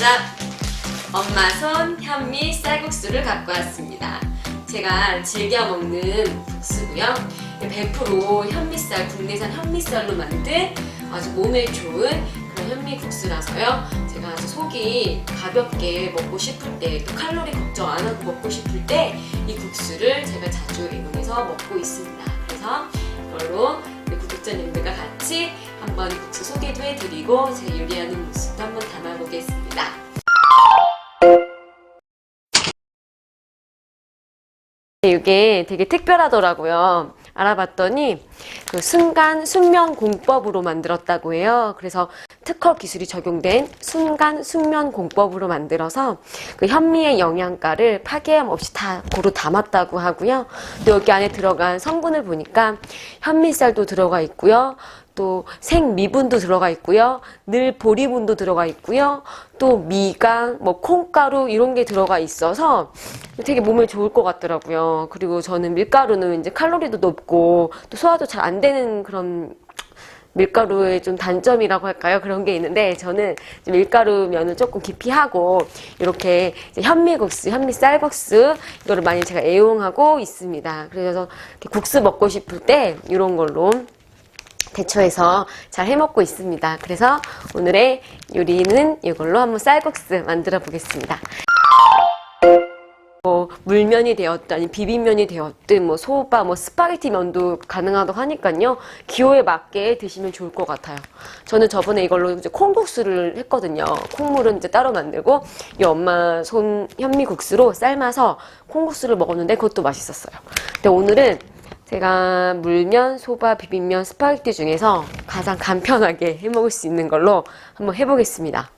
짠! 엄마 손 현미 쌀국수를 갖고 왔습니다. 제가 즐겨 먹는 국수고요. 100% 현미쌀, 국내산 현미쌀로 만든 아주 몸에 좋은 그런 현미국수라서요. 제가 아주 속이 가볍게 먹고 싶을 때, 또 칼로리 걱정 안 하고 먹고 싶을 때 이 국수를 제가 자주 이용해서 먹고 있습니다. 그래서 이걸로 구독자님들과 같이 한번 소개도 해드리고 제가 요리하는 모습도 한번 담아보겠습니다. 이게 되게 특별하더라고요. 알아봤더니 그 순간 숙면 공법으로 만들었다고 해요. 그래서 특허 기술이 적용된 순간 숙면 공법으로 만들어서 그 현미의 영양가를 파괴함 없이 다 고루 담았다고 하고요. 또 여기 안에 들어간 성분을 보니까 현미쌀도 들어가 있고요. 또 생미분도 들어가 있고요. 늘 보리분도 들어가 있고요. 또 미강, 뭐 콩가루 이런 게 들어가 있어서 되게 몸에 좋을 것 같더라고요. 그리고 저는 밀가루는 이제 칼로리도 높고 또 소화도 잘 안 되는 그런 밀가루의 좀 단점이라고 할까요? 그런 게 있는데 저는 밀가루 면을 조금 기피하고 이렇게 현미국수, 현미 쌀국수 이거를 많이 제가 애용하고 있습니다. 그래서 국수 먹고 싶을 때 이런 걸로 대처해서 잘 해먹고 있습니다. 그래서 오늘의 요리는 이걸로 한번 쌀국수 만들어 보겠습니다. 뭐 물면이 되었든 비빔면이 되었든 뭐 소바 뭐 스파게티 면도 가능하다고 하니까요 기호에 맞게 드시면 좋을 것 같아요 저는 저번에 이걸로 이제 콩국수를 했거든요 콩물은 이제 따로 만들고 이 엄마 손 현미국수로 삶아서 콩국수를 먹었는데 그것도 맛있었어요 근데 오늘은 제가 물면, 소바, 비빔면, 스파게티 중에서 가장 간편하게 해 먹을 수 있는 걸로 한번 해보겠습니다.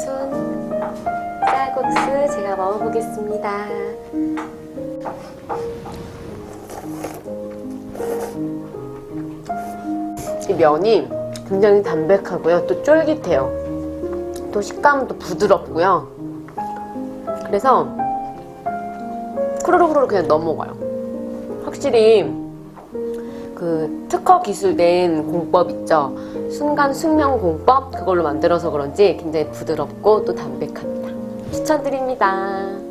순 쌀국수 제가 먹어보겠습니다. 이 면이 굉장히 담백하고요. 또 쫄깃해요. 또 식감도 부드럽고요. 그래서 후루룩 후루룩 그냥 넘어가요. 확실히 그 특허 기술된 공법 있죠. 순간 숙면 공법 그걸로 만들어서 그런지 굉장히 부드럽고 또 담백합니다. 추천드립니다.